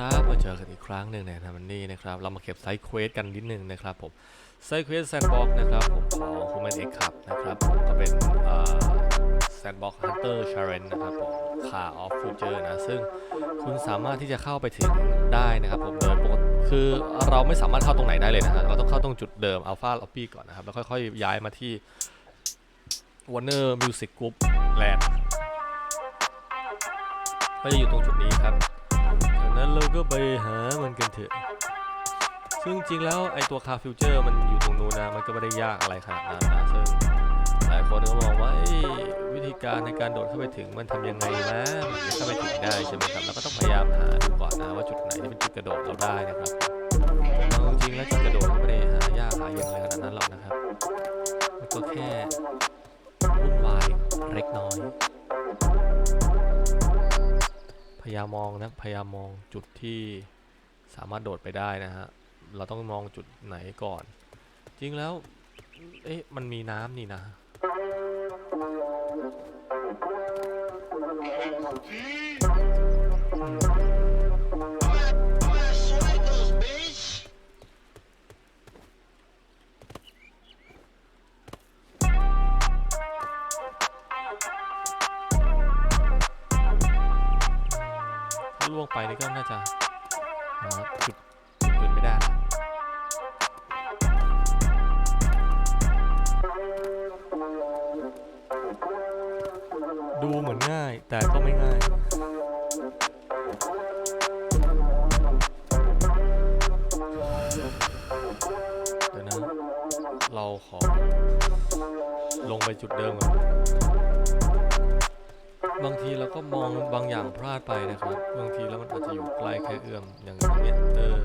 ครับมาเจอกันอีกครั้งหนึ่งในทันนี่นะครับ เรามาเก็บไซด์เควสกันนิดนึงนะครับผม ไซด์เควสแซนด์บ็อกนะครับผมของ Human X ครับนะครับผมก็เป็นแซนด์บ็อกฮันเตอร์ชาร์เรนนะครับผมคาออฟฟูเจอร์นะ ซึ่งคุณสามารถที่จะเข้าไปถึงได้นะครับผมโดยปกติคือเราไม่สามารถเข้าตรงไหนได้เลยนะฮะเราต้องเข้าตรงจุดเดิมอัลฟาล็อบบี้ก่อนนะครับ แล้วค่อยๆ ย้ายมาที่ Warner Music Group Land ก็จะอยู่ตรงจุดนี้ครับ งั้นเราก็ไปหามันกันเถอะ ซึ่งจริงแล้วไอตัวคาฟิวเจอร์มันอยู่ตรงนู้นนะ มันก็ไม่ได้ยากอะไรขนาดนั้นนะ ซึ่งหลายคนก็มองว่าวิธีการในการโดดเข้าไปถึงมันทำยังไงนะมันจะเข้าไปถึงได้ใช่ไหมครับ แล้วก็ต้องพยายามหาดูก่อนนะว่าจุดไหนที่เป็นจุดกระโดดเราได้นะครับเอาจริงแล้วจุดกระโดดก็ไม่ได้หายากหาเย็นอะไรขนาดนั้นหรอกนะครับ มันก็แค่วุ่นวายเล็กน้อย พยายามมองนะพยายามมองจุดที่สามารถโดดไปได้นะฮะ เราต้องมองจุดไหนก่อน จริงแล้ว เอ๊ะ มันมีน้ำนี่นะถ้า น่าจะหาจุดจุดอื่นไม่ได้ละดูเหมือนง่ายแต่ก็ไม่ง่าย เดี๋ยวนะ เราขอลงไปจุดเดิมก่อน บางทีเราก็มองบางอย่างพลาดไปนะครับ บางทีแล้วมันอาจจะอยู่ใกล้แค่เอื้อมอย่างเงี้ยเออ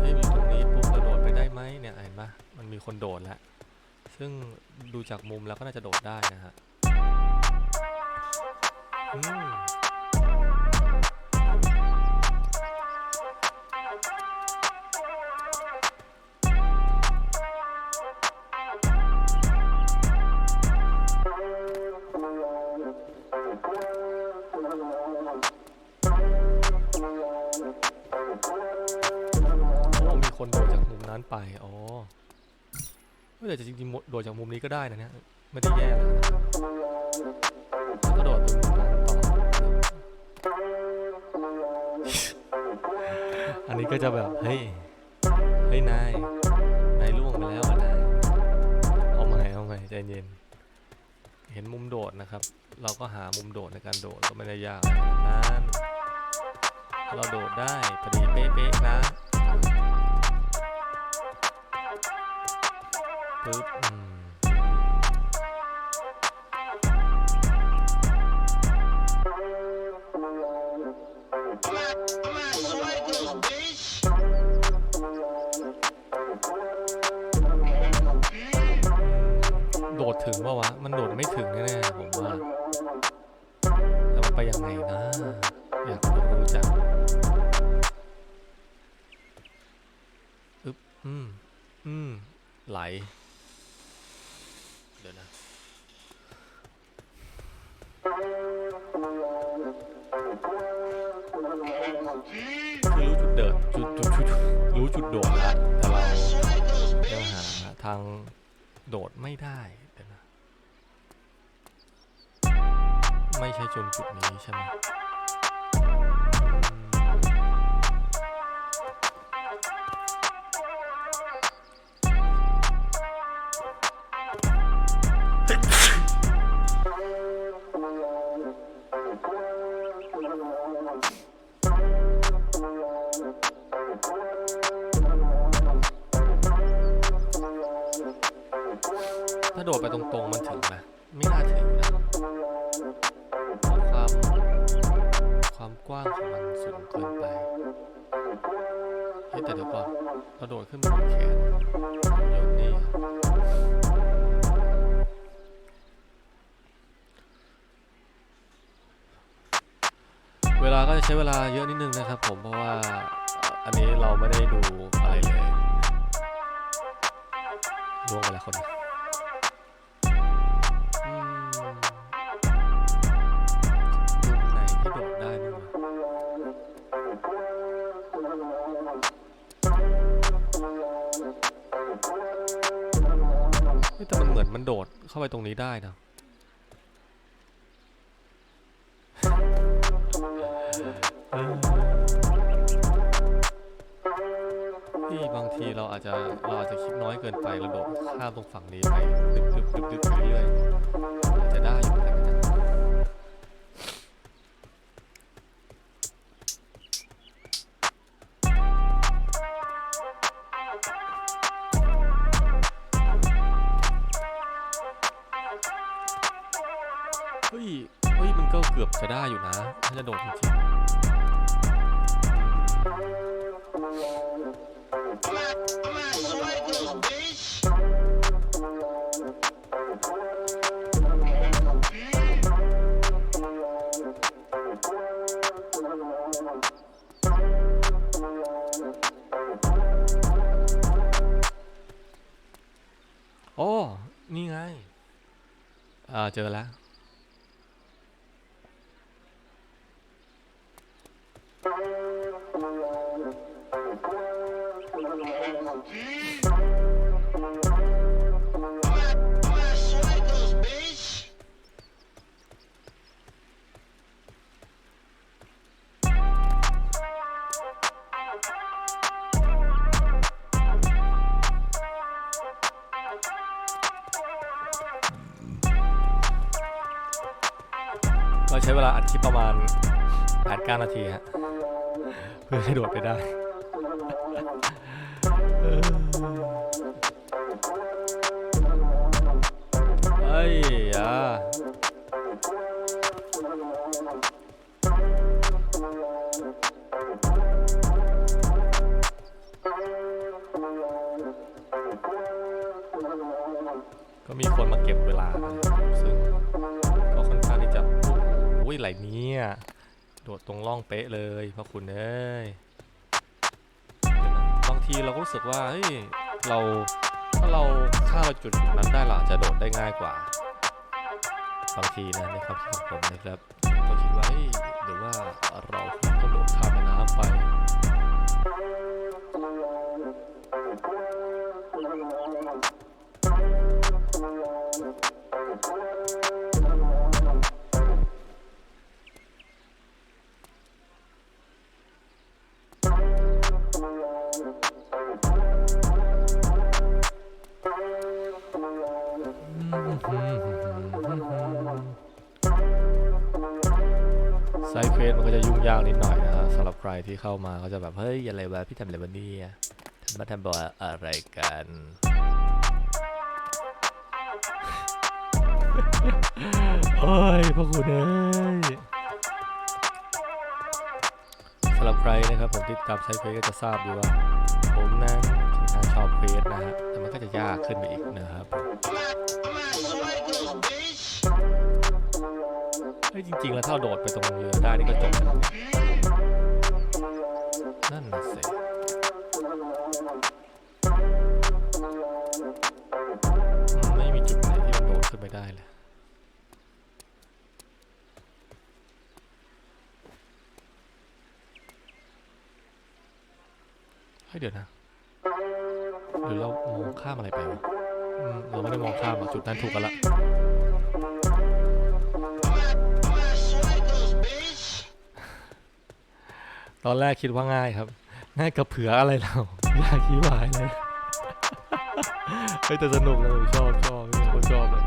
เฮ้ยมีตรงนี้ปุ๊บกระโดดไปได้ไหมเนี่ยเห็นปะมันมีคนโดดแล้วซึ่งดูจากมุมแล้วก็น่าจะโดดได้นะฮะอืม ไป อ๋อเฮ้ยแต่จริงๆโดดจากมุมนี้ก็ได้นะเนี่ยไม่ได้แย่เลยนะครับแล้วก็โดดตรงมุมนั้นต่ออันนี้ก็จะแบบ เฮ้ย เฮ้ย นาย นายล่วงไปแล้วนายเอาใหม่เอาใหม่ใจเย็น เห็นมุมโดดนะครับ เราก็หามุมโดดในการโดดก็ไม่ได้ยากนั่นเราโดดได้พอดีเป๊ะๆนะ ปึ๊บ รู้จุดเดินจุดจุดจุดรู้จุดโดดแล้วแต่เรายังหาทางโดดไม่ได้เดี๋ยวนะ ไม่ใช่จนจุดนี้ใช่ไหม โดดไปตรงๆมันถึงนะไม่น่าถึงนะเพราะความความกว้างของมันสูงเกินไปเฮ้ยแต่เดี๋ยวก่อนเราโดดขึ้นมาบนแขนโยนนี่เวลาก็จะใช้เวลาเยอะนิดนึงนะครับผมเพราะว่าอันนี้เราไม่ได้ดูอะไรเลยล่วงไปแล้วคน แต่มันเหมือนมันโดดเข้าไปตรงนี้ได้นะ ที่บางทีเราอาจจะเราอาจจะคิดน้อยเกินไปเราโดดข้ามตรงฝั่งนี้ไปดึบดึบดึบดึบไปเรื่อยอาจจะได้อยู่แต่กันนะ โอ้ นี่ไงอ่าเจอแล้ว เราใช้เวลาอัดคลิปประมาณ8 9นาทีฮะ เพื่อให้โดดไปได้ ยอะก็มีคนมาเก็บเวลา ซึ่งก็ค่อนข้างที่จะโอ้ยไหลเนี้ยโดดตรงร่องเป๊ะเลยพระคุณเอ้ยบางทีเราก็รู้สึกว่าเฮ้ยเรา ถ้าเราถ้าเราจุดนั้นได้หล่ะจะโดดได้ง่ายกว่าบางทีนะในความคิดของผมนะครับก็คิดว่าหรือว่าเราต้องโดดข้ามแม่น้ำไป ไซเควสมันก็จะยุ่งยากนิดหน่อยนะฮะสำหรับใครที่เข้ามาก็จะแบบ เฮ้ย อะไรวะ พี่ทำอะไรวะเนี่ยทำมาทำบออะไรกัน โอ้ยพระคุณเอ้ยสำหรับใครนะครับ ผมที่ตามไซเควสก็จะทราบอยู่ว่า ผมนั้นค่อนข้างชอบเควสนะฮะแต่มันก็จะยากขึ้นไปอีกนะครับ เฮ้ยจริง ๆ แล้วถ้าเราโดดไปตรงเรือได้นี่ก็จบแล้วนั่นน่ะสิไม่มีจุดไหนที่มันโดดขึ้นไปได้เลยเฮ้ยเดี๋ยวนะหรือเรามองข้ามอะไรไปวะเราไม่ได้มองข้ามอะจุดนั้นถูกกันละ ตอนแรกคิดว่าง่ายครับ ง่ายกับเผืออะไรเราอยากขี้หวายเลยเฮ้ยแต่สนุกเลยชอบชอบเนี่ยคนชอบเลย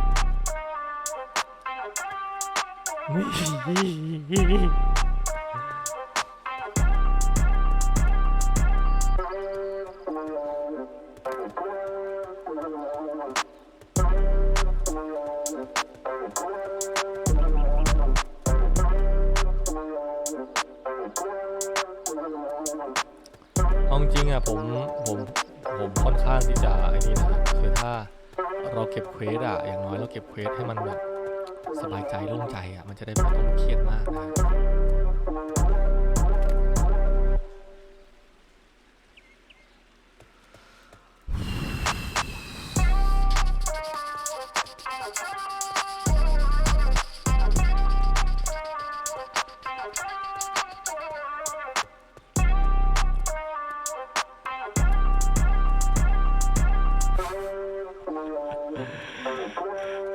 เอาจริงอะผมผมผมค่อนข้างที่จะไอ้นี่นะคือถ้าเราเก็บเควสอะอย่างน้อยเราเก็บเควสให้มันแบบสบายใจโล่งใจอะมันจะได้ไม่ต้องเครียดมากนะ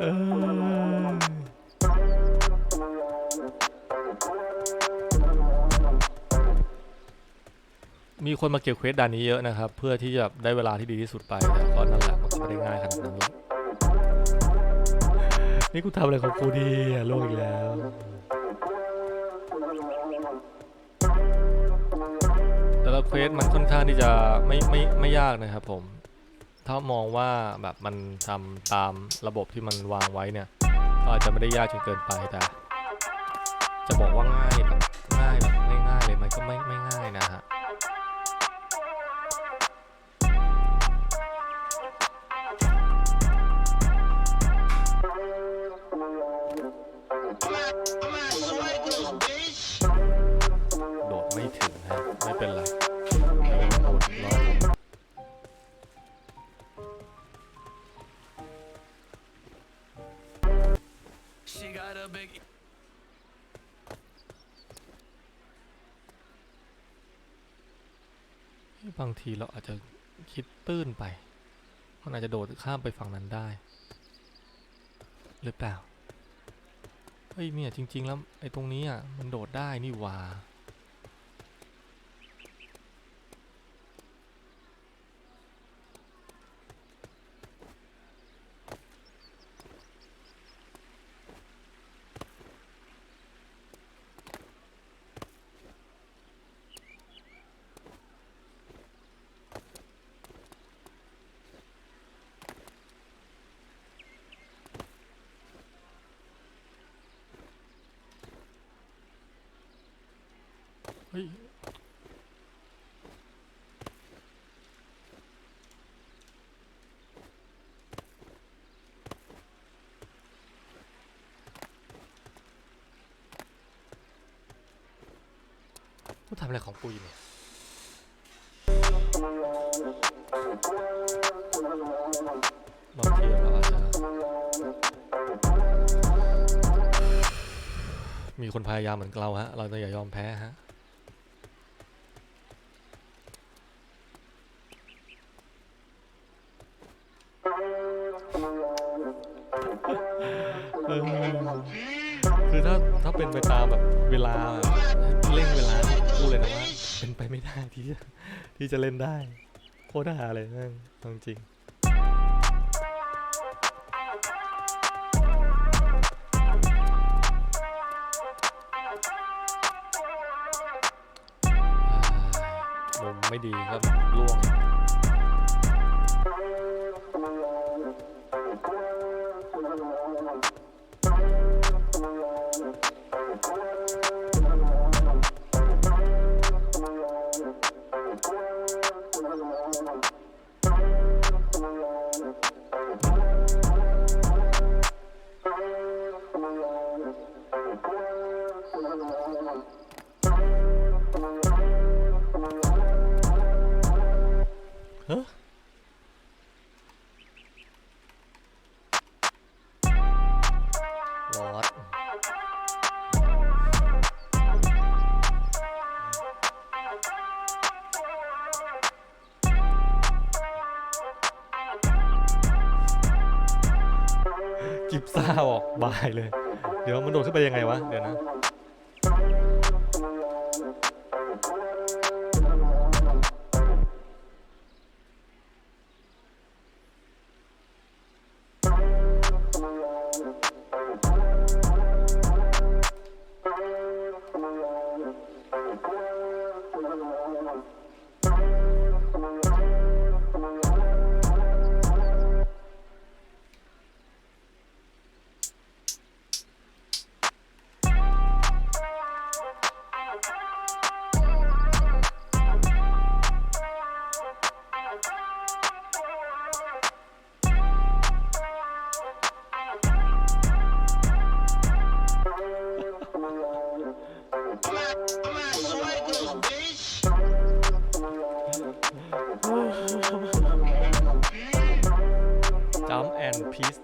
เออมีคนมาเก็บเควสด่านนี้เยอะนะครับ เพื่อที่จะได้เวลาที่ดีที่สุดไปแต่ก็นั่นแหละมันก็ไม่ได้ง่ายขนาดนั้นหรอกนี่กูทำอะไรของกูดีอะโลกอีกแล้ว แต่ละเควสมันค่อนข้างที่จะไม่ไม่ไม่ยากนะครับผม ถ้ามองว่าแบบมันทำตามระบบที่มันวางไว้เนี่ย ก็อาจจะไม่ได้ยากจนเกินไปแต่ จะบอกว่าง่ายแบบง่ายแบบง่ายๆเลยมันก็ไม่ไม่ง่ายนะฮะ บางทีเราอาจจะคิดตื้นไป มันอาจจะโดดข้ามไปฝั่งนั้นได้ หรือเปล่า เฮ้ยเนี่ยจริง ๆ แล้วไอ้ตรงนี้อะมันโดดได้นี่หว่า เฮ้ยกูทำอะไรของกูอยู่เนี่ยบางทีเราอาจจะมีคนพยายามเหมือนเราฮะ เราจะอย่ายอมแพ้ฮะ เออคือถ้าถ้าเป็นไปตามแบบเวลาแบบเร่งเวลาที่พูดเลยนะว่าเป็นไปไม่ได้ที่จะที่จะเล่นได้ โคตรหาเลยนั่งเอาจริงอ่ามุมไม่ดีก็ล่วง กิบซ่าออกบายเลย เดี๋ยวมันโดดขึ้นไปยังไงวะ เดี๋ยวนะ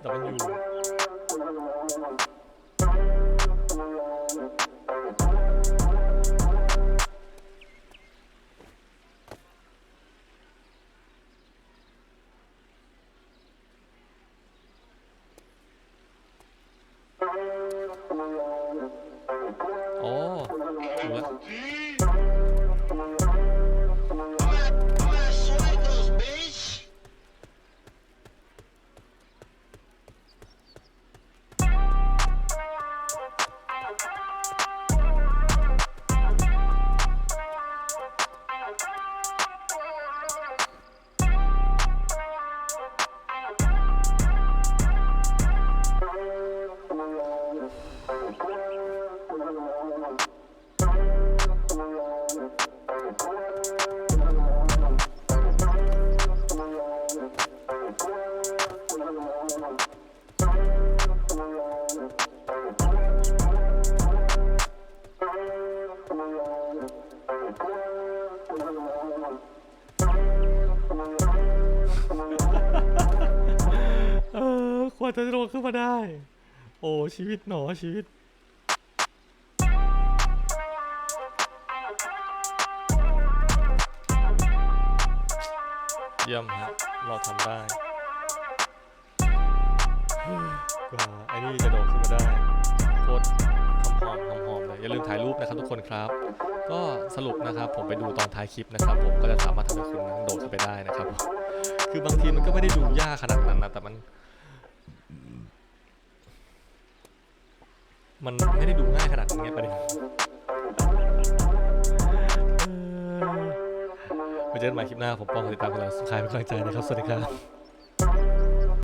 Tabanca vurdu. มาได้ โอ้ชีวิตหนอชีวิต เยี่ยมฮะเราทำได้กว่าไอ้นี่จะโดดขึ้นมาได้โคตรหอมหอมหอมเลยอย่าลืมถ่ายรูปนะครับทุกคนครับ ก็สรุปนะครับผมไปดูตอนท้ายคลิปนะครับ ผมก็จะสามารถทำให้คุณโดดขึ้นไปได้นะครับ คือบางทีมันก็ไม่ได้ดูยากขนาดนั้นนะแต่มัน มันไม่ได้ดูง่ายขนาดนี้นไงประเด็นไปเจอกันใหม่คลิปหน้า ผมป้องติดตามกันแล้วสุดท้ายเป็นกำลังใจนะครับ สวัสดีครับ